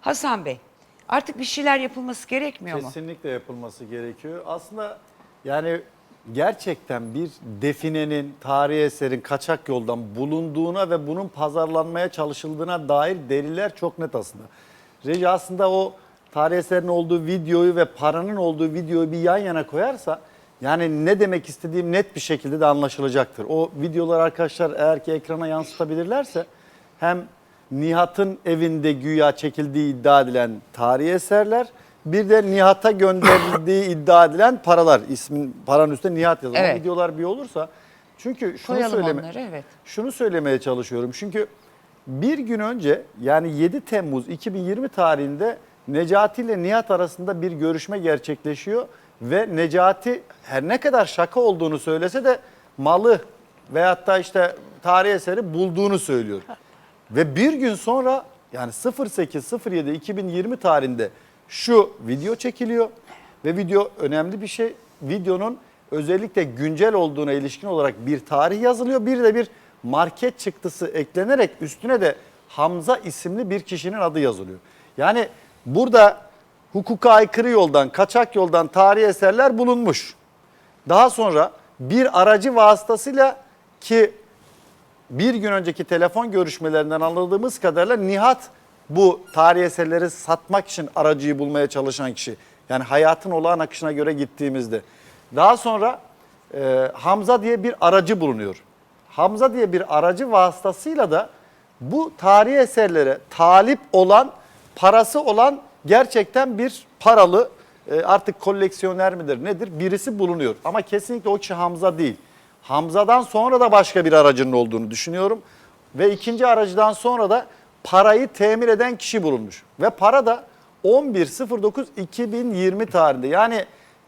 Hasan Bey artık bir şeyler yapılması gerekmiyor mu? Kesinlikle yapılması gerekiyor. Aslında yani gerçekten bir definenin, tarihi eserin kaçak yoldan bulunduğuna ve bunun pazarlanmaya çalışıldığına dair deliller çok net aslında. Reji aslında o tarihi eserin olduğu videoyu ve paranın olduğu videoyu bir yan yana koyarsa yani ne demek istediğim net bir şekilde de anlaşılacaktır. O videolar arkadaşlar eğer ki ekrana yansıtabilirlerse hem Nihat'ın evinde güya çekildiği iddia edilen tarihi eserler bir de Nihat'a gönderildiği iddia edilen paralar. ismin paranın üstünde Nihat yazıyor. Evet. Videolar bir olursa çünkü şunu Koyalım söyleme, onları evet. şunu söylemeye çalışıyorum. Çünkü bir gün önce yani 7 Temmuz 2020 tarihinde Necati ile Nihat arasında bir görüşme gerçekleşiyor ve Necati her ne kadar şaka olduğunu söylese de malı veyahut da işte tarih eseri bulduğunu söylüyor. Ve bir gün sonra yani 08.07 2020 tarihinde şu video çekiliyor ve video önemli bir şey. Videonun özellikle güncel olduğuna ilişkin olarak bir tarih yazılıyor. Bir de bir market çıktısı eklenerek üstüne de Hamza isimli bir kişinin adı yazılıyor. Yani burada hukuka aykırı yoldan, kaçak yoldan tarihi eserler bulunmuş. Daha sonra bir aracı vasıtasıyla ki bir gün önceki telefon görüşmelerinden anladığımız kadarıyla Nihat bu tarihi eserleri satmak için aracıyı bulmaya çalışan kişi. Yani hayatın olağan akışına göre gittiğimizde. Daha sonra e, Hamza diye bir aracı bulunuyor. Hamza diye bir aracı vasıtasıyla da bu tarihi eserlere talip olan, parası olan gerçekten bir paralı e, artık koleksiyoner midir nedir birisi bulunuyor. Ama kesinlikle o kişi Hamza değil. Hamza'dan sonra da başka bir aracının olduğunu düşünüyorum. Ve ikinci aracıdan sonra da parayı temin eden kişi bulunmuş. Ve para da 11.09.2020 tarihinde yani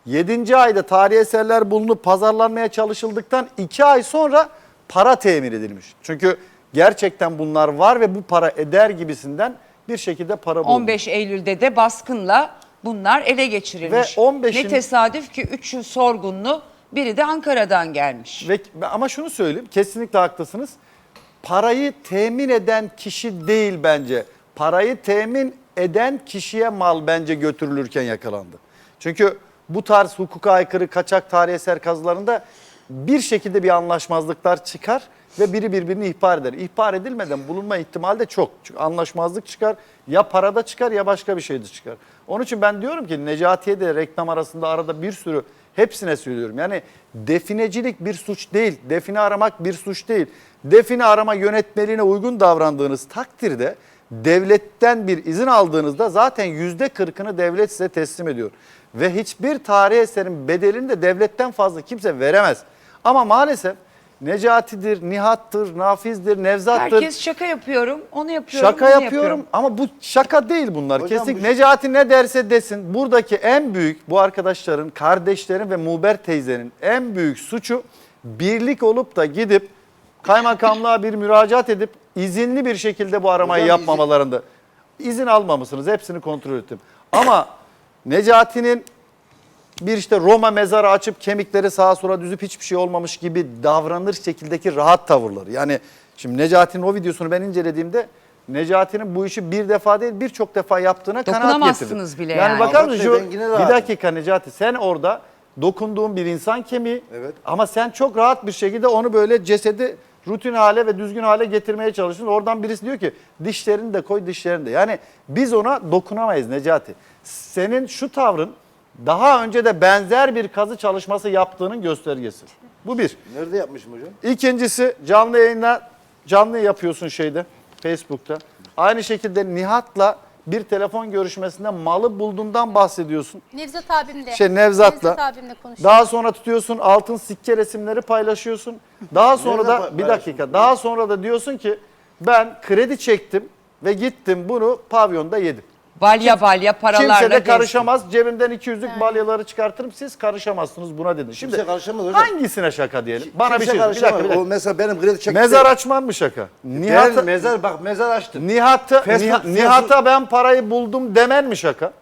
7. ayda tarihi eserler bulunup pazarlanmaya çalışıldıktan 2 ay sonra para temin edilmiş. Çünkü gerçekten bunlar var ve bu para eder gibisinden bir şekilde para bulunmuş. 15 Eylül'de de baskınla bunlar ele geçirilmiş. Ve 15'in Ne tesadüf ki üçü sorgunlu biri de Ankara'dan gelmiş. Ve ama şunu söyleyeyim kesinlikle haklısınız. Parayı temin eden kişi değil bence. Parayı temin eden kişiye mal bence götürülürken yakalandı. Çünkü bu tarz hukuka aykırı kaçak tarih eser kazılarında bir şekilde bir anlaşmazlıklar çıkar ve biri birbirini ihbar eder. İhbar edilmeden bulunma ihtimali de çok. Çünkü anlaşmazlık çıkar ya parada çıkar ya başka bir şeyde çıkar. Onun için ben diyorum ki Necati'ye de reklam arasında arada bir sürü hepsine söylüyorum. Yani definecilik bir suç değil. Define aramak bir suç değil. Define arama yönetmeliğine uygun davrandığınız takdirde devletten bir izin aldığınızda zaten yüzde kırkını devlet size teslim ediyor. Ve hiçbir tarih eserin bedelini de devletten fazla kimse veremez. Ama maalesef Necati'dir, Nihat'tır, Nafiz'dir, Nevzat'tır. Herkes şaka yapıyorum, onu yapıyorum, Şaka bunu yapıyorum ama bu şaka değil bunlar. Hocam Kesinlikle bu- Necati ne derse desin buradaki en büyük bu arkadaşların, kardeşlerin ve Muber teyzenin en büyük suçu birlik olup da gidip kaymakamlığa bir müracaat edip izinli bir şekilde bu aramayı Hocam yapmamalarında. İzin almamışsınız hepsini kontrol ettim. Ama Necati'nin bir işte Roma mezarı açıp kemikleri sağa sola düzüp hiçbir şey olmamış gibi davranır şekildeki rahat tavırları. Yani şimdi Necati'nin o videosunu ben incelediğimde Necati'nin bu işi bir defa değil birçok defa yaptığına kanaat Dokunamazsınız getirdim. bile yani. yani. bakar mısın Bey, şu bir rahatım. dakika Necati sen orada dokunduğun bir insan kemiği Evet. ama sen çok rahat bir şekilde onu böyle cesedi rutin hale ve düzgün hale getirmeye çalışıyorsun. Oradan birisi diyor ki dişlerini de koy dişlerini de. Yani biz ona dokunamayız Necati. Senin şu tavrın daha önce de benzer bir kazı çalışması yaptığının göstergesi. Bu bir. Nerede yapmışım hocam? İkincisi canlı yayında canlı yapıyorsun şeyde Facebook'ta. Aynı şekilde Nihat'la bir telefon görüşmesinde malı bulduğundan bahsediyorsun. Nevzat abimle. Şey Nevzat'la. Nevzat abimle konuştum. Daha sonra tutuyorsun altın sikke resimleri paylaşıyorsun. Daha sonra Nerede da bir dakika paylaşıyorsun? daha sonra da diyorsun ki ben kredi çektim ve gittim bunu pavyonda yedim. Balya balya paralarla Kimse de gezdim. karışamaz. Cebimden 200'lük balyaları çıkartırım. Siz karışamazsınız buna dedin. Şimdi Kimse karışamaz hocam. hangisine şaka diyelim? Bana bir şey bir dakika, bir dakika. O mesela benim kredi çekti. Mezar açman mı şaka? Ben Nihat'a mezar bak mezar açtım. Nihat'a Facebook- Nihat- Nihat'a ben parayı buldum demen mi şaka?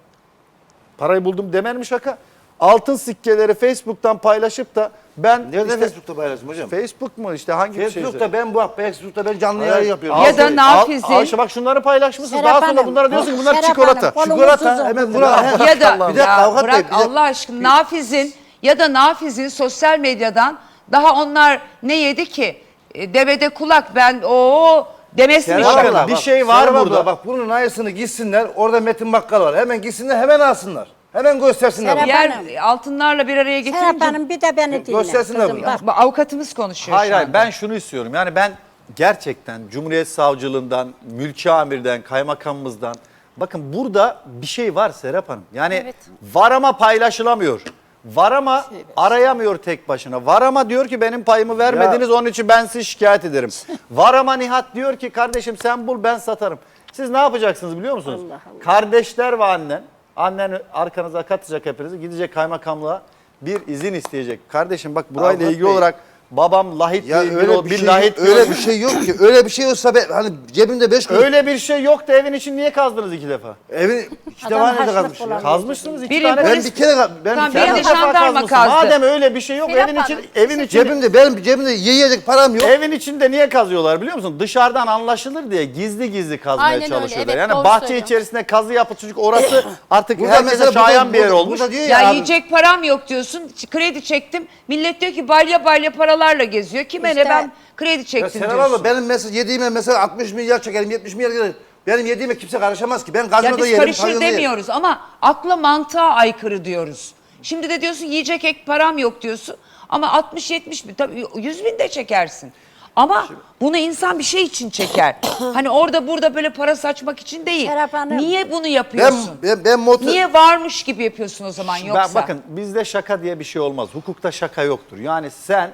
Parayı buldum demen mi şaka? Altın sikkeleri Facebook'tan paylaşıp da Ben Nerede işte Facebook'ta paylaştım hocam? Facebook mu işte hangi bir şeyse. Facebook'ta ben bu Facebook'ta ben canlı yayın yapıyorum. Ya da Nafiz'in- işte bak şunları paylaşmışsın. Serap Daha sonra Hanım, bunlara diyorsun ki bunlar Serap çikolata. Hanım, Çikolata hemen buna. ya da Bir dakika ya avukat bey, bırak bir dakika. Allah aşkına Nafiz'in ya da Nafiz'in sosyal medyadan daha onlar ne yedi ki? E, devede kulak ben o demesi mi Serap? Hanım, Bakın, bir şey var Serap abla, burada. Bak bunun aynısını gitsinler. Orada Metin Bakkal var. Hemen gitsinler hemen alsınlar. Hemen göstersinler. Serap Hanım. altınlarla bir araya Serap getirince Hanım bir de beni dinle. Göstersinler kızım, bunu. bak. Bu avukatımız konuşuyor Hayır şu hayır anda. ben şunu istiyorum. Yani ben gerçekten Cumhuriyet Savcılığından, Mülki Amir'den, Kaymakamımızdan bakın burada bir şey var Serap Hanım. Yani Evet. var ama paylaşılamıyor. Var ama arayamıyor tek başına. Var ama diyor ki benim payımı vermediniz onun için ben sizi şikayet ederim. var ama Nihat diyor ki kardeşim sen bul ben satarım. Siz ne yapacaksınız biliyor musunuz? Kardeşler ve annen, annen arkanıza katacak hepinizi gidecek kaymakamlığa bir izin isteyecek. Kardeşim bak burayla ilgili Bey. olarak babam lahit Ya ilgili öyle bir, bir şey, lahit öyle görmüş. bir şey yok ki. Öyle bir şey olsa ben hani cebimde 5 kuruş. Öyle bir şey yok da evin için niye kazdınız iki defa? Evin iki defa nerede ya? olan- Kazmışsınız iki Biri tane. Ben bir kere ben Tamam, bir kere de jandarma kazmışsınız. kazdı. Madem öyle bir şey yok Serap evin için evin için cebimde benim cebimde yiyecek param yok. evin içinde niye kazıyorlar biliyor musun? Dışarıdan anlaşılır diye gizli gizli kazmaya Aynen öyle, çalışıyorlar. evet, yani bahçe söylüyor. içerisinde kazı yapı çocuk orası artık Burada herkese mesela şayan bir yer olmuş. Ya yiyecek param yok diyorsun. Kredi çektim. Millet diyor ki balya balya paralarla geziyor. Kime ne İşte- ben kredi Ya çektim diyorsun. abla benim mesela yediğime mesela 60 milyar çekerim 70 milyar gelir. Benim yediğime kimse karışamaz ki. Ben Ya gazinoda biz yerim, karışır pavyonda yerim. demiyoruz ama akla mantığa aykırı diyoruz. Şimdi de diyorsun yiyecek ek param yok diyorsun. Ama 60-70 bin tabii 100 bin de çekersin. Ama bunu insan bir şey için çeker. hani orada burada böyle para saçmak için değil. Serap Hanım. Niye bunu Ben, yapıyorsun? ben, ben motor... Niye varmış gibi yapıyorsun o zaman yoksa? Ben, bakın bizde şaka diye bir şey olmaz. Hukukta şaka yoktur. Yani sen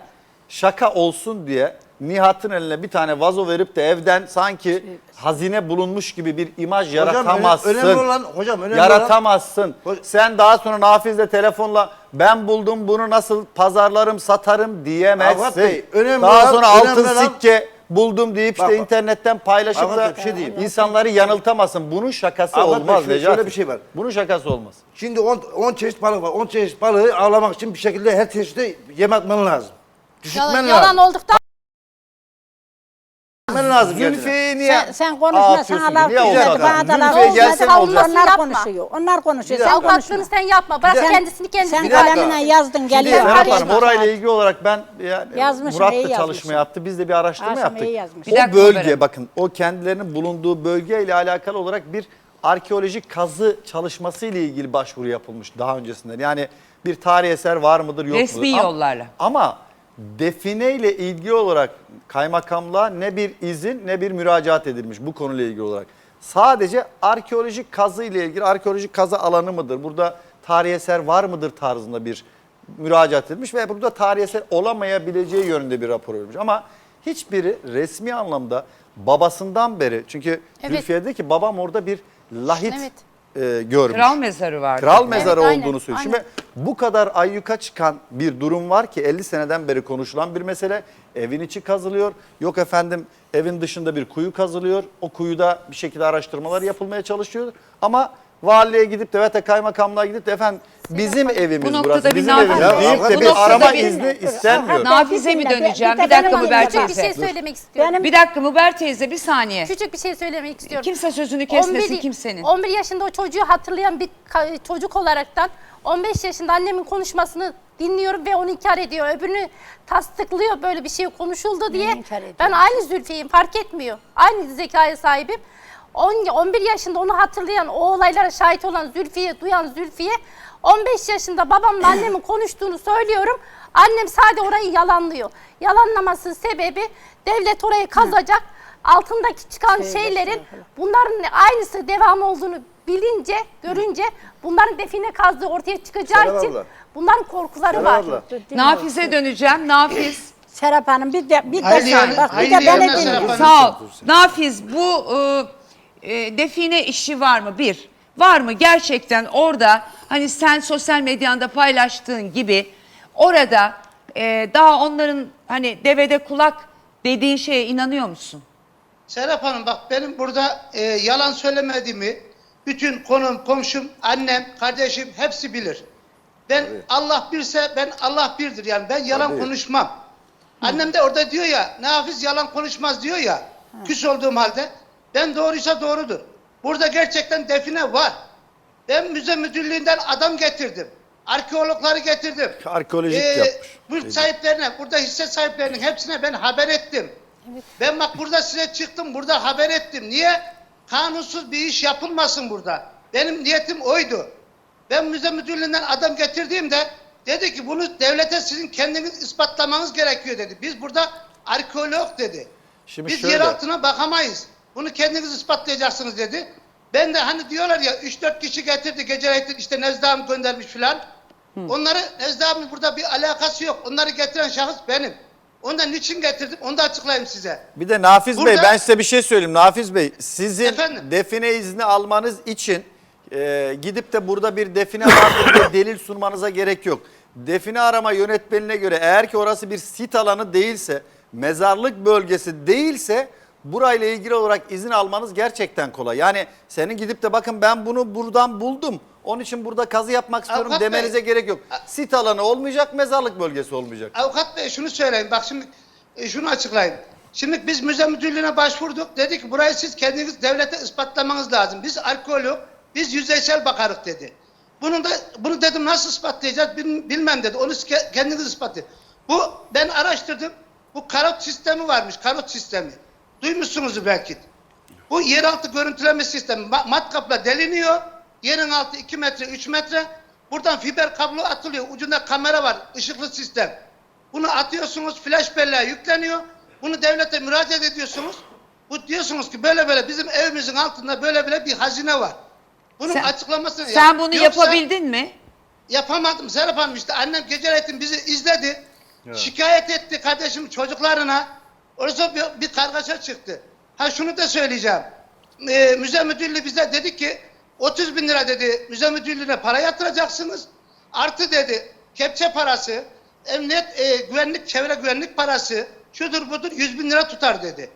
şaka olsun diye Nihat'ın eline bir tane vazo verip de evden sanki hazine bulunmuş gibi bir imaj Hocam, yaratamazsın. önemli olan- hocam, önemli yaratamazsın. Hoc- Sen daha sonra Nafiz'le telefonla ben buldum bunu nasıl pazarlarım satarım diyemezsin. Avukat Bey, önemli daha olan- sonra altın önemli olan- sikke buldum deyip işte bak. internetten paylaşıp da Bey, bir şey diyeyim. insanları yanıltamazsın. Bunun şakası Avukat Bey, olmaz şöyle- Necati. şöyle bir şey var. Bunun şakası olmaz. Şimdi 10 çeşit balık var. 10 çeşit balığı avlamak için bir şekilde her çeşidi yem atman lazım. Yalan, lazım. yalan olduktan Düşürtmen lazım. Zülfiye niye Sen, sen konuşma sana laf? Niye dinledi. olacak? Bana da laf Zülfiye olmadı. gelse ne olacak? Onlar Yapma. konuşuyor. Onlar konuşuyor. Sen konuşma. avukatlığını sen yapma. Bırak Sen- kendisini kendisi sen Bir dakika. kalemine yazdın Şimdi geliyor. Serap Hanım orayla ilgili olarak ben yani Yazmışım, Murat da çalışma yaptı. Biz de bir araştırma Araştırma yaptık. iyi yazmış. Bir O dakika bölge Ömer'im. bakın o kendilerinin bulunduğu bölgeyle alakalı olarak bir arkeolojik kazı çalışması ile ilgili başvuru yapılmış daha öncesinden. Yani bir tarih eser var mıdır yok Resmi mudur? Ama- yollarla. Ama define ile ilgili olarak kaymakamlığa ne bir izin ne bir müracaat edilmiş bu konuyla ilgili olarak. Sadece arkeolojik kazı ile ilgili arkeolojik kazı alanı mıdır? Burada tarih eser var mıdır tarzında bir müracaat edilmiş ve burada tarih eser olamayabileceği yönünde bir rapor verilmiş. Ama hiçbiri resmi anlamda babasından beri çünkü Evet. Zülfiye dedi ki babam orada bir lahit Evet. e, görmüş. Kral mezarı vardı. Kral mezarı aynen, olduğunu söylüyor. aynen. Şimdi bu kadar ayyuka çıkan bir durum var ki 50 seneden beri konuşulan bir mesele. Evin içi kazılıyor. Yok efendim evin dışında bir kuyu kazılıyor. O kuyuda bir şekilde araştırmalar yapılmaya çalışıyor. Ama valiliğe gidip de da kaymakamlığa gidip de efendim bizim evimiz Bu noktada burası. bir Bizim evimiz Ya, deyip bu de bir noktada arama bir- izni istenmiyor. Nafize mi döneceğim? bir dakika Müber anlayacağım. küçük bir teyze. şey söylemek istiyorum. Benim- Bir dakika Müber teyze bir saniye. Küçük bir şey söylemek istiyorum. Kimse sözünü kesmesin 11 kimsenin. 11 yaşında o çocuğu hatırlayan bir çocuk olaraktan 15 yaşında annemin konuşmasını dinliyorum ve onu inkar ediyor. Öbürünü tasdiklıyor böyle bir şey konuşuldu diye. Ben aynı Zülfiye'yim fark etmiyor. Aynı zekaya sahibim. 10, 11 yaşında onu hatırlayan, o olaylara şahit olan Zülfiye, duyan Zülfiye 15 yaşında babamla annemin konuştuğunu söylüyorum. Annem sadece orayı yalanlıyor. Yalanlamasının sebebi devlet orayı kazacak. Altındaki çıkan Şeyler, şeylerin bunların aynısı devam olduğunu bilince, görünce bunların define kazdığı ortaya çıkacağı Serap için abla. bunların korkuları Serap var. abla. Nafize döneceğim. Nafiz. Serap Hanım bir de bir de Haydi sen yani, bak bir haydi de beni dinle. Serap Hanım. Sağ ol. Nafiz bu e, e, define işi var mı? Bir. Var mı gerçekten orada hani sen sosyal medyanda paylaştığın gibi orada e, daha onların hani devede kulak dediğin şeye inanıyor musun? Serap Hanım bak benim burada e, yalan söylemediğimi bütün konum, komşum, annem, kardeşim hepsi bilir. Ben Allah birse ben Allah birdir yani ben yalan Tabii. konuşmam. Annem de orada diyor ya Nafiz yalan konuşmaz diyor ya. Küs olduğum halde ben doğruysa doğrudur. Burada gerçekten define var. Ben müze müdürlüğünden adam getirdim. Arkeologları getirdim. Arkeolojik Ee, yapmış. Bu sahiplerine, burada hisse sahiplerinin hepsine ben haber ettim. Ben bak burada size çıktım, burada haber ettim. Niye? Kanunsuz bir iş yapılmasın burada. Benim niyetim oydu. Ben müze müdürlüğünden adam getirdiğimde dedi ki bunu devlete sizin kendiniz ispatlamanız gerekiyor dedi. Biz burada arkeolog dedi. Şimdi Biz şöyle. yer altına bakamayız. Bunu kendiniz ispatlayacaksınız dedi. Ben de hani diyorlar ya 3-4 kişi getirdi gece işte Nezdağım göndermiş filan. Onları Nezdağımın burada bir alakası yok. Onları getiren şahıs benim. Ondan niçin getirdim onu da açıklayayım size. Bir de Nafiz Bey Burada- ben size bir şey söyleyeyim. Nafiz Bey sizin Efendim? define izni almanız için e, gidip de burada bir define vardır diye delil sunmanıza gerek yok. Define arama yönetmenine göre eğer ki orası bir sit alanı değilse, mezarlık bölgesi değilse burayla ilgili olarak izin almanız gerçekten kolay. Yani senin gidip de bakın ben bunu buradan buldum. Onun için burada kazı yapmak istiyorum Avukat Bey. demenize gerek yok. Sit alanı olmayacak, mezarlık bölgesi olmayacak. Avukat bey şunu söyleyeyim. Bak şimdi e, şunu açıklayayım. Şimdi biz müze müdürlüğüne başvurduk. Dedi ki burayı siz kendiniz devlete ispatlamanız lazım. Biz arkeolog, biz yüzeysel bakarık dedi. Bunun da bunu dedim nasıl ispatlayacağız bil- bilmem dedi. Onu ke- kendiniz ispatlayın. Bu ben araştırdım. Bu karot sistemi varmış. Karot sistemi. Duymuşsunuzdur belki. Bu yeraltı görüntüleme sistemi ma- matkapla deliniyor. Yerin altı 2 metre 3 metre. Buradan fiber kablo atılıyor. Ucunda kamera var. ışıklı sistem. Bunu atıyorsunuz. Flash belleğe yükleniyor. Bunu devlete müracaat ediyorsunuz. Bu diyorsunuz ki böyle böyle bizim evimizin altında böyle böyle bir hazine var. Bunun Sen- açıklamasını Sen yap. bunu Yoksa- yapabildin mi? Yapamadım Serap Hanım işte annem geceleyin bizi izledi. Şikayet etti kardeşim çocuklarına. Orası bir, bir kargaşa çıktı. Ha şunu da söyleyeceğim. Ee, müze müdürlüğü bize dedi ki 30 bin lira dedi müze müdürlüğüne para yatıracaksınız. Artı dedi kepçe parası, emniyet e, güvenlik, çevre güvenlik parası, şudur budur 100 bin lira tutar dedi.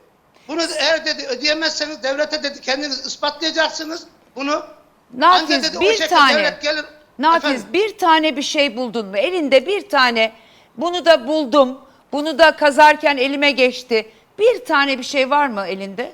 Bunu eğer dedi ödeyemezseniz devlete dedi kendiniz ispatlayacaksınız bunu. Nafiz, dedi, bir tane. devlet gelir- Nafiz Efendim? bir tane bir şey buldun mu? Elinde bir tane bunu da buldum. Bunu da kazarken elime geçti. Bir tane bir şey var mı elinde?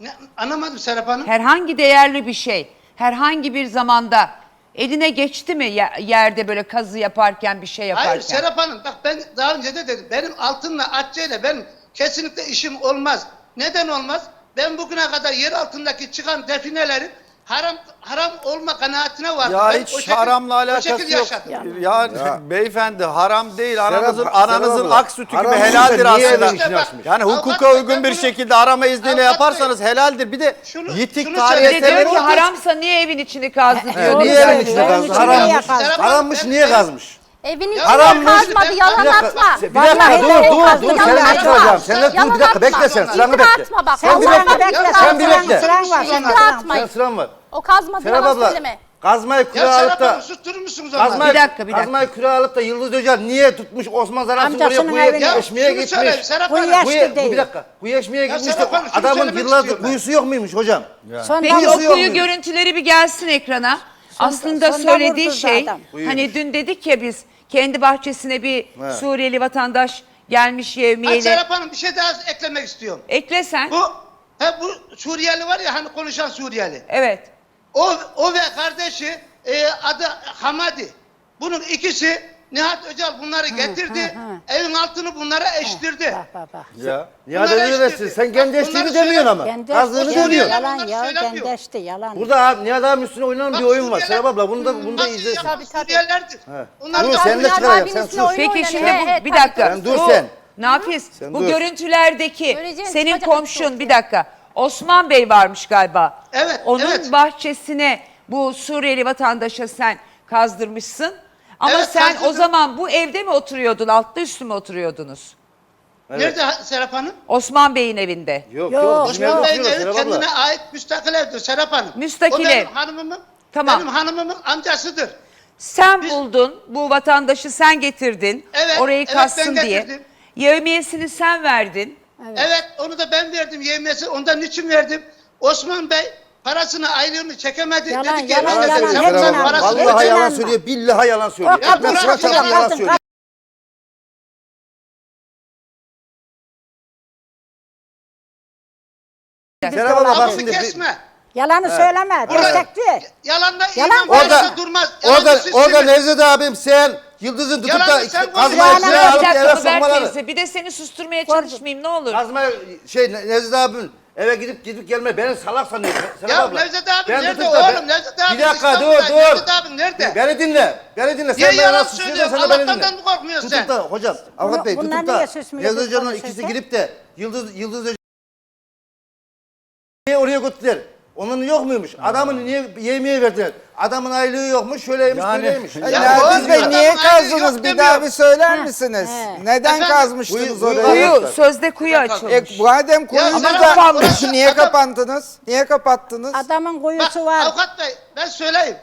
Ne, anlamadım Serap Hanım. Herhangi değerli bir şey. Herhangi bir zamanda eline geçti mi ye- yerde böyle kazı yaparken bir şey yaparken? Hayır Serap Hanım bak ben daha önce de dedim. Benim altınla atçıyla benim kesinlikle işim olmaz. Neden olmaz? Ben bugüne kadar yer altındaki çıkan definelerin haram haram olma kanaatine vardım. Ya Ben o hiç şekil- haramla alakası yok. yaşadım. Ya, beyefendi haram değil. Ananızın Serap- ananızın Serap ak sütü gibi helaldir aslında. içine açmış? Yani Avukat hukuka Bey, uygun bir bunu- şekilde arama izniyle Avukat yaparsanız helaldir. Bir de Şunu- yitik şunu de diyor ki haramsa niye evin içini kazdı diyor. Niye evin kazmış? içine Harammış. niye Harammış kazmış? Evin içine kazmadı yalan Bir dakika, atma. bir dakika Vallahi dur de dur dur yalan seni atma. bitireceğim. Sen de dur Yalan bir dakika bekle atma. sen sıranı bekle. atma bak. Sen bir Allah bekle. bekle. Sen bir bekle. Sıran var. İftira Sıran atmayın. Sen sıran var. O kazmadı Serap yalan abla söyleme. kazmayı Ya alıp Serap da Hanım susturur musunuz onları? Kazmayı, Bir dakika, bir dakika. Kazmayı küre alıp da Yıldız Öcal niye tutmuş Osman Zararsız oraya Amcasının kuyu evine. Ya eşmeye şunu söyleyeyim gitmiş. Serap Bu Hanım. yaş- Kuyu, değil. bir dakika. Kuyu eşmeye Ya gitmiş de Serap Hanım, şunu adamın söylemek yıllardır istiyorum ben. kuyusu yok muymuş hocam? Sonra Peki o kuyu görüntüleri bir gelsin ekrana. Aslında sonda söylediği vurdu şey zaten. hani dün dedik ya biz kendi bahçesine bir Evet. Suriyeli vatandaş gelmiş Hayır yevmiyeyle. Serap Hanım bir şey daha eklemek istiyorum. Ekle sen. Bu he, bu Suriyeli var ya hani konuşan Suriyeli. Evet. O, o ve kardeşi e, adı Hamadi. Bunun ikisi Nihat Öcal bunları getirdi. Evin altını bunlara eştirdi. Bak bak bak. Ya. Niye Bunları? Sen eşliğini bunları demiyorsun ama. Kazığını eşti, demiyor. Suriyeli- Yalan Bunları ya. söylemiyor. Kendi eşti yalan. Burada abi Nihat abi üstüne oynanan bir Bak, oyun var. Suriyeliler- Serap abla bunu da bunu da Nasıl izle. yapan Tabii, tabii. Suriyelilerdir. Onlar Dur, da- sen de Nihat çıkarayım, abinin sen üstüne sus. oyun Peki şimdi He, bu he, bir dakika. Sen dur Bu- sen. Nafiz Sen bu dur. görüntülerdeki Göreceğiz, senin komşun bir bir dakika. Osman Bey varmış galiba. Evet, Onun evet. bahçesine bu Suriyeli vatandaşa sen kazdırmışsın. Ama Evet, sen o kazdırdım. zaman bu evde mi oturuyordun? Altta üstü mü oturuyordunuz? Nerede ha- Serap Hanım? Osman Bey'in evinde. Yok Yok, yok. bizim Osman evde Bey'in oturuyor evi Serap abla. kendine ait müstakil evdir Serap Hanım. Müstakil o benim hanımımın, Tamam. benim hanımımın amcasıdır. Sen Biz- buldun, bu vatandaşı sen getirdin. Evet, orayı evet, kassın ben diye. getirdim. Yevmiyesini sen verdin. Evet. onu da ben verdim yemiyesi. Ondan niçin verdim? Osman Bey parasını aylığını çekemedi. Yalan, dedi ki, yalan, "Ben yalan, sen hep bunun yalan. parasını Vallahi öde." yalan inanma. söylüyor, billahi yalan söylüyor. O kadın kadın, kadın, yalan söylüyor. Serap abla bak şimdi kesme. Yalanı söyleme. Burada- Destekli. Yalanla Yalan iman Orada, durmaz. Yalan orada, orada Nevzat abim sen Yıldız'ın tutup Yalan da kazmayı Yalan alıp Bir eve sokmaları. bir de seni susturmaya çalışmayayım ne olur. Kazmaya şey Ne- Nevzat abim eve gidip gidip gelme beni salak sanıyor. Serap Ya abla. Nevzat abi Ben nerede tutup da oğlum? Nevzat abi Bir dakika dur dur. Nevzat abi nerede? Beni dinle. Beni dinle. Niye Sen bana yalan nasıl söylüyorsun? söylüyorsun sen de beni Allah'tan dinle. mı korkmuyorsun Tutup sen? da hocam Avukat Bey bunlar tutup da niye susmuyor, Nevzat biz Hoca'nın konuşurken? ikisi gidip de Yıldız Yıldız Hoca- Niye oraya götürdüler? Onun yok muymuş? Adamın niye yemeğe verdiler? Adamın aylığı yokmuş, şöyleymiş, Yani- böyleymiş. Ya doğru, Bey adamın niye ayrı kazdınız? yok Bir demiyor. daha bir söyler misiniz? he. Neden Efendim? kazmıştınız Kuyu- orayı? Kuyu sözde kuyu açılmış. E, madem kuyunuz Serap da orası niye adam- kapattınız? Niye kapattınız? Adamın Bak kuyusu var. avukat bey ben söyleyeyim.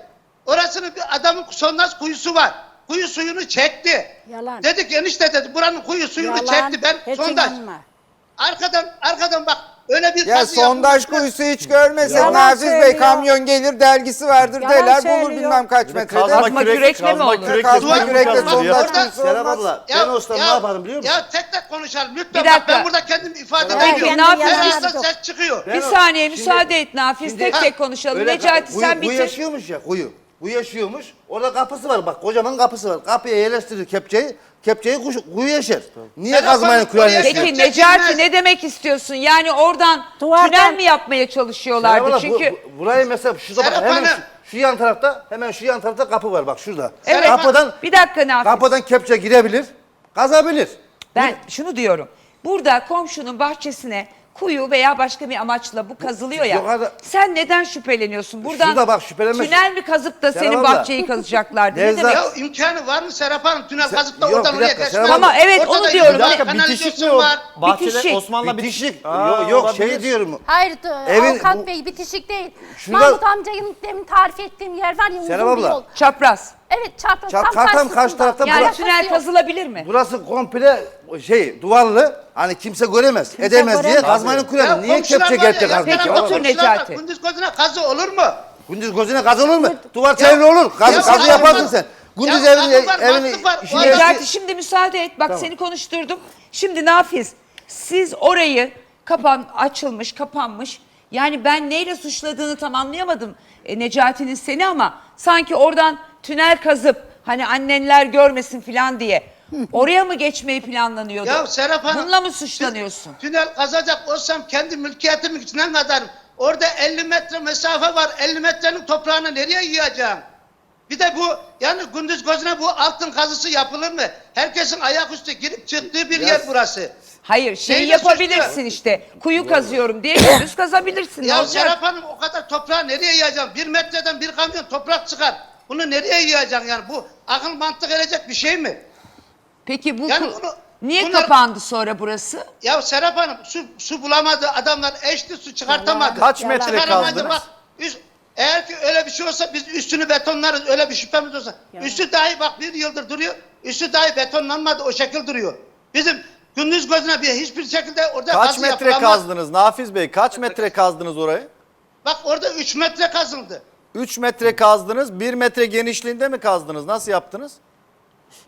Orasının bir adamın sondaj kuyusu var. Kuyu suyunu çekti. Yalan. Dedi ki enişte dedi buranın kuyu suyunu Yalan. çekti. Ben Hiç sondaj. inanma. Arkadan arkadan bak öyle bir Ya sondaj kuyusu hiç görmesek Yalan Nafiz Bey söylüyor. kamyon gelir dergisi vardır Yalan derler bulur söylüyor. bilmem kaç metrede. kazma Kazma kürek- kürekle mi kazma olur? kürekle Kazma kuyu kürekle ya. sondaj Orada- kuyusu Serap olmaz. abla, ben olsam ne yaparım biliyor musun? Ya tek tek konuşalım lütfen Bir bak dakika. ben burada kendim ifade Peki, ediyorum. ne yapıyorsun? Her ses çıkıyor. Bir saniye müsaade et Nafiz tek tek konuşalım. Öyle Necati sen kuyu bitir. yaşıyormuş ya kuyu. Bu yaşıyormuş. Orada kapısı var bak kocaman kapısı var. Kapıya yerleştirir kepçeyi. Kepçeyi kuş, kuyu yaşar. Niye Serap kazmayla Hanım, kuyu oraya yaşar? Peki Necati ne demek istiyorsun? Yani oradan Duvardan- tünel mi yapmaya çalışıyorlardı? bu- Çünkü bu- burayı mesela şurada bak Serap hemen Hanım. şu, şu yan tarafta hemen şu yan tarafta kapı var bak şurada. Evet. Kapıdan bir dakika Nafiz. kapıdan kepçe girebilir. Kazabilir. Ben şunu diyorum. Burada komşunun bahçesine kuyu veya başka bir amaçla bu kazılıyor ya. Yukarıda- Sen neden şüpheleniyorsun? Buradan Şurada bak, şüphelenme- tünel mi kazıp da Serap senin abla. bahçeyi kazacaklardı? Ne Nevzat- demek? Ya imkanı var mı Serap Hanım tünel Se- kazıp da Yok, oradan bir oraya dakika, geçme. Serap Ama abla. evet, onu diyorum. Bir dakika bitişik mi o? var. Bahçede Bitişik. Osman'la Bitişik. Aa, yok yok şey diyorum. Hayır d- Evin- avukat bu- bey bitişik değil. Şurada- Mahmut amcanın demin tarif ettiğim yer var ya uzun Serap bir abla. yol. Çapraz. Evet çapraz. Çap- tam tam karşı tarafta Yani Burası tünel yok. kazılabilir mi? Burası komple şey duvarlı. Hani kimse göremez, edemez diye göremez. kazmayla kuruyor. Niye komşular kepçe var ya, otur. Necati. Gündüz gözüne kazı olur mu? Gündüz gözüne kaz olur mu? Duvar çevre olur. Kazı, Ya kazı yaparsın sen. Gündüz Ya evini, var, evini, var. işini yersin. Necati şimdi müsaade et. Bak seni konuşturdum. Şimdi Nafiz siz orayı kapan açılmış, kapanmış. Yani ben neyle suçladığını tam anlayamadım e, Necati'nin seni ama sanki oradan tünel kazıp hani annenler görmesin falan diye oraya mı geçmeyi planlanıyordu? Ya Serap Hanım. Bununla mı suçlanıyorsun? Tünel kazacak olsam kendi mülkiyetimin içinden kazarım. Orada 50 metre mesafe var. 50 metrenin toprağını nereye yığacağım? Bir de bu yani gündüz gözüne bu altın kazısı yapılır mı? Herkesin ayaküstü girip çıktığı bir yer burası. Hayır şeyi Neyle yapabilirsin suçluyor? işte. Kuyu kazıyorum diye gündüz kazabilirsin. Ne Ya olacak? Serap Hanım o kadar toprağı nereye yığacağım? Bir metreden bir kamyon toprak çıkar. Bunu nereye yığacaksın yani? Bu akıl mantık edecek bir şey mi? Peki bu Yani ku- bunu- niye bunlar- kapandı sonra burası? Ya Serap Hanım su, su bulamadı adamlar eşli su çıkartamadı. Kaç metre Çıkaramadı kazdınız? bak. Üst, eğer ki öyle bir şey olsa biz üstünü betonlarız öyle bir şüphemiz olsa. Üstü dahi bak bir yıldır duruyor. Üstü dahi betonlanmadı o şekil duruyor. Bizim gündüz gözüne bir hiçbir şekilde orada Kaç kazı metre yapılamaz. kazdınız Nafiz Bey? Kaç metre kazdınız orayı? Bak orada 3 metre kazıldı. 3 metre kazdınız. 1 metre genişliğinde mi kazdınız? Nasıl yaptınız?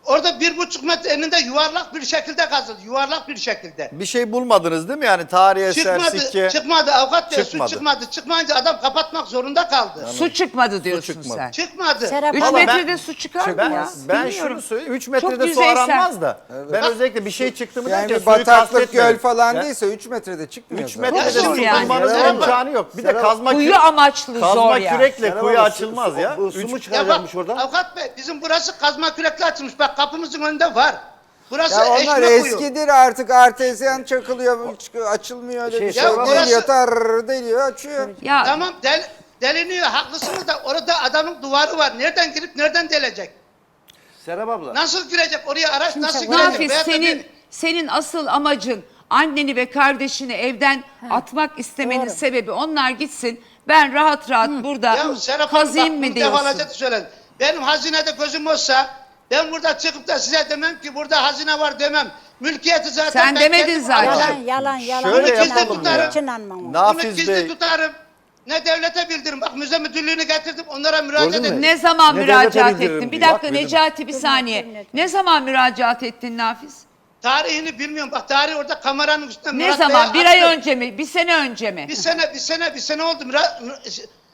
Orada bir buçuk metre eninde yuvarlak bir şekilde kazıldı. Yuvarlak bir şekilde. Bir şey bulmadınız değil mi? Yani tarihi eser, Çıkmadı, sikke. çıkmadı avukat bey Çıkmadı. su çıkmadı. Çıkmayınca adam kapatmak zorunda kaldı. Su çıkmadı diyorsun çıkmadı. sen. Çıkmadı. Serap 3 Ama ben- metrede su çıkar mı Ben, ya? ben Bilmiyorum. şunu söyleyeyim. 3 Çok metrede su yüzeysel. aranmaz da. Ben özellikle bir şey çıktı mı Yani derken bir suyu bataklık kastetmiyorum. göl falan Ya, değilse 3 metrede çıkmıyor. 3 zaten. metrede su şimdi yani. bulmanızın Serap- imkanı yok. Bir de Serap- kazma Kuyu kürek- amaçlı zor Kazma yani. kürekle kuyu açılmaz su- ya. Su mu Ya bak çıkaracakmış oradan? avukat bey bizim burası kazma kürekle açılmış. Bak kapımızın önünde var. Burası Ya onlar eşme kuyu. eskidir artık artezyen çakılıyor, çıkıyor, açılmıyor öyle Şey, bir şey. ya Deliyor, burası- tar deliyor, açıyor. Ya Tamam del, deliniyor haklısınız da orada adamın duvarı var. Nereden girip nereden delecek? Serap abla. Nasıl girecek oraya araç nasıl girecek? Nafiz Veyahut da senin bir- senin asıl amacın anneni ve kardeşini evden atmak istemenin doğru. sebebi onlar gitsin. Ben rahat rahat burada Ya Serap Hanım kazıyım bak mı diyorsun? defalarca söyledim. Benim hazinede gözüm olsa ben burada çıkıp da size demem ki burada hazine var demem. Mülkiyeti zaten Sen ben demedin kendim zaten. alacağım. Yalan yalan yalan. Şöyle Hiç yapalım inanmam, ya. Hiç inanmam. ona. Bunu Nafiz gizli Bey. tutarım. ne devlete bildirim. Bak müze müdürlüğünü getirdim onlara müracaat Gördün mü? ettim. Ne zaman Ne devlete müracaat ettin? Bir diyor. dakika Necati bir saniye. Ne zaman müracaat ettin Nafiz? Tarihini bilmiyorum. Bak tarih orada kameranın üstünde. Ne Murat zaman? Bey'e Bir ay attım. önce mi? Bir sene önce mi? Bir sene, bir sene, bir sene oldu. Murat-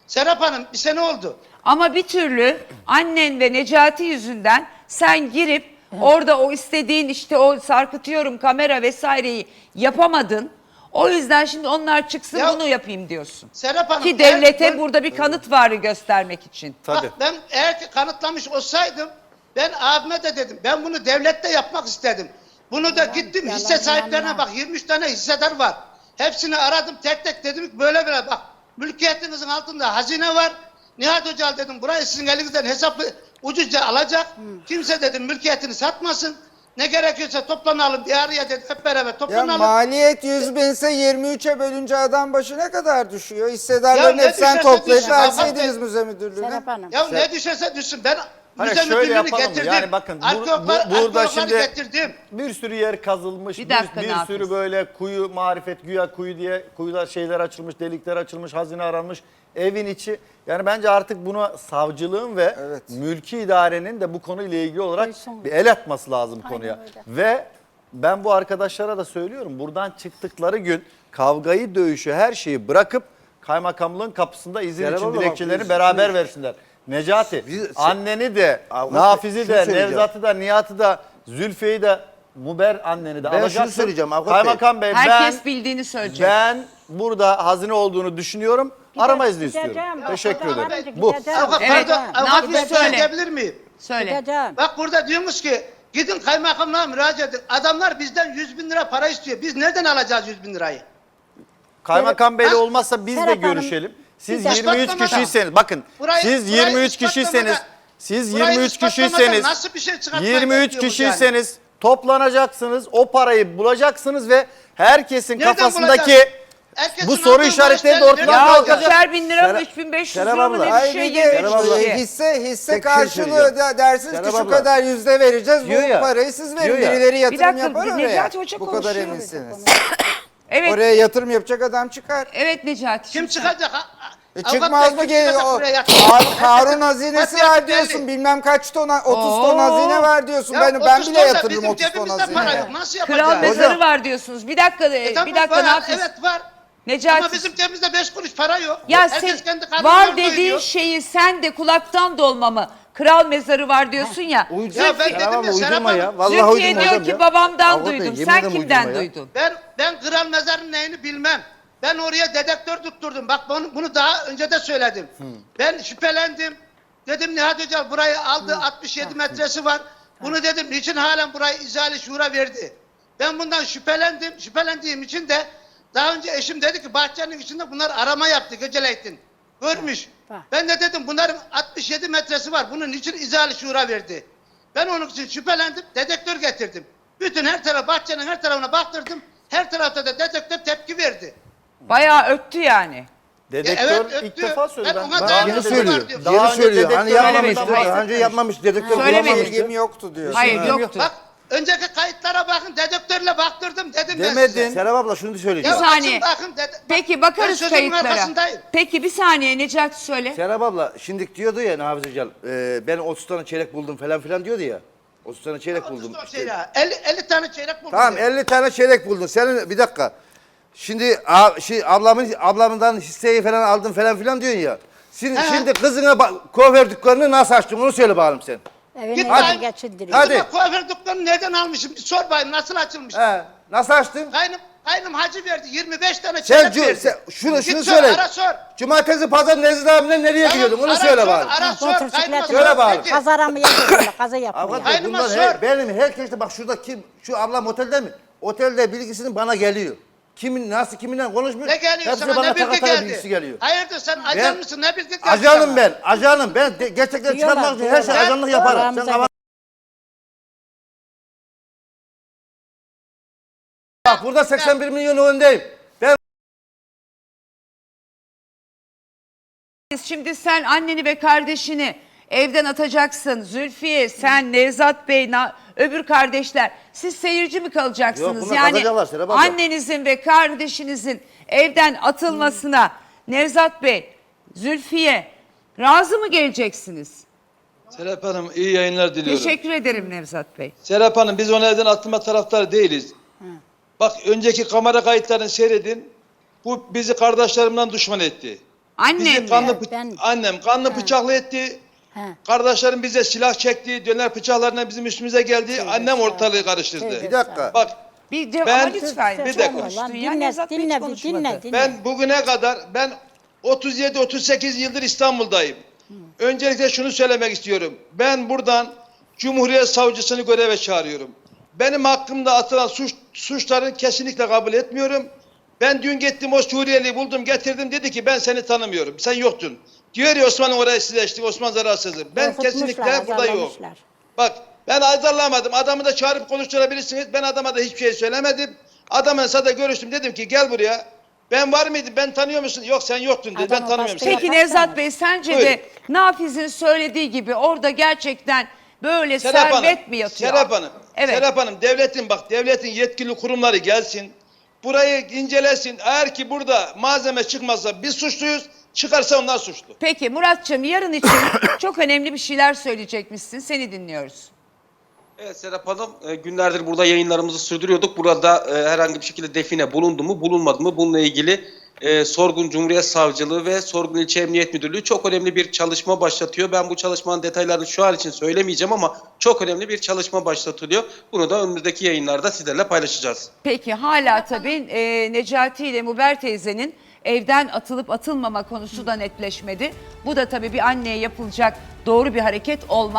Serap Hanım bir sene oldu. Ama bir türlü annen ve Necati yüzünden sen girip orada o istediğin işte o sarkıtıyorum kamera vesaireyi yapamadın. O yüzden şimdi onlar çıksın Ya- bunu yapayım diyorsun. Serap Hanım. Ki eğer- devlete ben- burada bir kanıt varı göstermek için. Tabii. Bak ben eğer ki kanıtlamış olsaydım ben abime de dedim. Ben bunu devlette yapmak istedim. Bunu da gittim yalan, hisse sahiplerine yalan. bak 23 tane hissedar var. Hepsini aradım tek tek dedim ki böyle böyle bak mülkiyetinizin altında hazine var. Nihat Hocal dedim burayı sizin elinizden hesaplı ucuzca alacak. Kimse dedim mülkiyetini satmasın. Ne gerekiyorsa toplanalım bir araya dedim hep beraber Ya toplanalım. maliyet 100 binse 23'e bölünce adam başı ne kadar düşüyor? Hissedarların Ya düşerse toplayıp verseydiniz müze müdürlüğüne. Hanım. Ya ne düşerse düşsün ben Hani müze şöyle müdürlüğünü yapalım mı? getirdim. Yani bakın bu- Arkeologlar- bu- burada arkeologları şimdi getirdim. bir sürü yer kazılmış, Bir bir, dakika, bir Nafiz. sürü böyle kuyu marifet güya kuyu diye kuyular şeyler açılmış, delikler açılmış, hazine aranmış, evin içi. Yani bence artık buna savcılığın ve Evet. mülki idarenin de bu konuyla ilgili olarak bir el atması lazım Aynen konuya. öyle. Ve ben bu arkadaşlara da söylüyorum buradan çıktıkları gün kavgayı, dövüşü, her şeyi bırakıp kaymakamlığın kapısında izin Serap için abla bak, dilekçelerini biz- beraber versinler. Necati, Biz- anneni de, Bey, Nafiz'i şunu de, söyleyeceğim. Nevzat'ı da, Nihat'ı da, Zülfiye'yi de, Muber anneni de Ben şunu alacaksın. söyleyeceğim Avukat Bey. Kaymakam Bey, Herkes ben, bildiğini söyleyecek. ben burada hazine olduğunu düşünüyorum. Arama izni istiyorum. gideceğim. Teşekkür Gideceğim. ederim. Gideceğim. Bu. Avukat, Evet, pardon, avukat bir şey söyle. diyebilir miyim? Söyle. Gideceğim. Bak burada diyormuş ki gidin kaymakamlığa müracaat edin. Adamlar bizden 100 bin lira para istiyor. Biz nereden alacağız 100 bin lirayı? Kaymakam Bey'le olmazsa biz de Serap Hanım, görüşelim. Siz bir dakika. 23 İspatlamada- kişiyseniz bakın Burayı- siz burayı 23 ispatlamada- kişiyseniz siz burayı 23 ispatlamada kişiyseniz nasıl bir şey çıkartmayı 23 bekliyoruz kişiyseniz toplanacaksınız. O parayı bulacaksınız ve herkesin Nereden kafasındaki bulacağız? Herkesin bu soru aldığı işaretleri de maaşları ortadan nereden Ya kalkacak. bin lira Serap- 3500 Serap lira mı abla. ne Ay bir şey bir de 23 abla. diye. hisse hisse Tek şey karşılığı da dersiniz ki Serap şu abla. kadar yüzde vereceğiz Diyor bu ya, parayı siz verin diyor ya. birileri yatırım Bir dakika, yapar bir oraya. Necati Hoca bu kadar konuşuyor. eminsiniz. Evet, Oraya yatırım yapacak adam çıkar. evet Necati. Kim çıkacak? Ha- E çıkmaz mı geliyor? O? Kar- Karun hazinesi var diyorsun. Bilmem kaç ton 30 ton Oo. hazine var diyorsun. Ya ben ben 30 bile ton da yatırırım bizim 30 ton cebimizde para hazine. yok. Nasıl Kral yapacağız? mezarı var diyorsunuz. Bir dakika, E tamam, bir dakika var, ne yapıyorsun? Evet var. Necati. Ama bizim cebimizde 5 kuruş para yok. Ya Herkes sen kendi karnını var doyuruyor. dediğin şeyi sen de kulaktan dolma mı? Kral mezarı var diyorsun ya. Uydurma Ya ben dedim ya, Serap uydurma Hanım. ya. Vallahi Zülfiye uydurma diyor hocam ki ya. babamdan Bey, duydum. yemin Sen ederim kimden ya. duydun? Ben ben kral mezarının neyini bilmem. Ben oraya dedektör tutturdum. Bak bunu, bunu daha önce de söyledim. Ben şüphelendim. Dedim Nihat Hoca burayı aldı 67 metresi var. Bunu dedim niçin halen burayı izali şura verdi. Ben bundan şüphelendim. Şüphelendiğim için de daha önce eşim dedi ki bahçenin içinde bunlar arama yaptı geceleyin. Görmüş. Bak. Ben de dedim bunların 67 metresi var. Bunun niçin izali şura verdi. Ben onun için şüphelendim. Dedektör getirdim. Bütün her taraf bahçenin her tarafına baktırdım. Her tarafta da dedektör tepki verdi. Bayağı öttü yani. Dedektör Evet, ilk defa söyledi. Ben Ben- daha Yeni önce söylüyor. diyor. Daha Yeni önce söylüyor. Hani yapmamıştı. Daha önce yapmamış. Dedektör Söylemedim. bulamamıştı. Bilgim yoktu diyor. Hayır yok. yoktu. Bak önceki kayıtlara bakın dedektörle baktırdım dedim ben Demedin. size. Serap abla şunu söyleyeceğim. Bir saniye. bakın dede- Peki Ben bakarız sözümün kayıtlara. Peki bir saniye Necati söyle. Serap abla şimdi diyordu ya Nafiz Hocal, e, ben 30 tane çeyrek buldum falan filan diyordu ya. 30 tane çeyrek buldum. Otuz işte. şey ya, 50, 50 tane çeyrek buldum. Tamam dedi. 50 tane çeyrek buldun. Senin bir dakika. Şimdi a, şey, ablamın ablamından hisseyi falan aldın falan filan diyorsun ya. Şimdi, He. şimdi kızına bak, kuaför dükkanını nasıl açtın onu söyle bakalım sen. Evini Git lan. geçindiriyor. Hadi. Kızıma kuaför dükkanını nereden almışım? Bir sor bakayım nasıl açılmış? He, nasıl açtın? Kaynım, kaynım hacı verdi. 25 tane Sen, çeyrek cu- verdi. sen şunu, Git şunu sor, söyle. Ara sor. Cumartesi pazar Nezih abimle nereye Tamam, gidiyordun onu ara söyle sor, bakalım. Ara sor. Motosiklet kaynıma Söyle sor. bakalım. Peki. Kazara mı yapıyor? Kaza yapmıyor. Avukat Bey Kaynıma bunlar benim herkes de bak şurada kim şu ablam otelde mi? Otelde bilgisinin bana geliyor. Kimin nasıl kiminle konuşmuyor? Ne geliyor Hepsi sana? bana Ne taka bilgi taka geldi? bilgisi geliyor. Hayırdır sen ajan Ben- mısın? Ne bilgi geldi Ajanım sana? ben. Ajanım. Ben de, gerçekten Diyorlar, çıkarmak için her şey diyorlar. ajanlık yaparım. Sen Aramıza kafanı... Bak burada 81 milyon öndeyim. Ben Şimdi sen anneni ve kardeşini evden atacaksın. Zülfiye, sen, Nevzat Bey, na- öbür kardeşler. Siz seyirci mi kalacaksınız? Yok, bunlar yani kalacaklar Serap abla. annenizin ve kardeşinizin evden atılmasına Nevzat Bey, Zülfiye razı mı geleceksiniz? Serap Hanım iyi yayınlar diliyorum. Teşekkür ederim Nevzat Bey. Serap Hanım biz onu evden atma taraftarı değiliz. Bak önceki kamera kayıtlarını seyredin. Bu bizi kardeşlerimden düşman etti. Annem Bizi mi? kanlı, Evet, ben- annem kanlı bıçaklı etti. He. Kardeşlerim bize silah çekti. Döner bıçaklarına bizim üstümüze geldi. Annem ortalığı karıştırdı. Bir dakika. Bak Bir cevap Ben- ama lütfen. Bir dakika. Lan ya, dinle, Nevzat Bey hiç dinle, bir konuşmadı. dinle, dinle. ben bugüne kadar ben 37-38 yıldır İstanbul'dayım. Öncelikle şunu söylemek istiyorum. Ben buradan Cumhuriyet Savcısını göreve çağırıyorum. Benim hakkımda atılan suç, suçları kesinlikle kabul etmiyorum. Ben dün gittim o Suriyeli'yi buldum getirdim dedi ki ben seni tanımıyorum. Sen yoktun. Diyor ya Osman oraya sizleşti. Osman zararsızım. Ben Korkutmuşlar, kesinlikle burada yok. azarlamışlar. Bak ben azarlamadım. Adamı da çağırıp konuşturabilirsiniz. Ben adama da hiçbir şey söylemedim. Adamla da görüştüm. Dedim ki gel buraya. Ben var mıydım? Ben tanıyor musun? Yok sen yoktun dedi. Adam Ben o tanımıyorum başka seni. Peki Nevzat Bey sence Buyurun. de Nafiz'in söylediği gibi orada gerçekten böyle Serap Hanım, servet mi yatıyor? Serap Hanım, Evet. Serap Hanım devletin bak devletin yetkili kurumları gelsin. Burayı incelesin. Eğer ki burada malzeme çıkmazsa biz suçluyuz. Çıkarsa onlar suçlu. Peki Muratçım yarın için çok önemli bir şeyler söyleyecekmişsin. Seni dinliyoruz. Evet Serap Hanım e, günlerdir burada yayınlarımızı sürdürüyorduk. Burada e, herhangi bir şekilde define bulundu mu bulunmadı mı bununla ilgili e, Sorgun Cumhuriyet Savcılığı ve Sorgun İlçe Emniyet Müdürlüğü çok önemli bir çalışma başlatıyor. Ben bu çalışmanın detaylarını şu an için söylemeyeceğim ama çok önemli bir çalışma başlatılıyor. Bunu da önümüzdeki yayınlarda sizlerle paylaşacağız. Peki hala tabii e, Necati ile Muber teyzenin evden atılıp atılmama konusu da netleşmedi. Bu da tabii bir anneye yapılacak doğru bir hareket olmaz.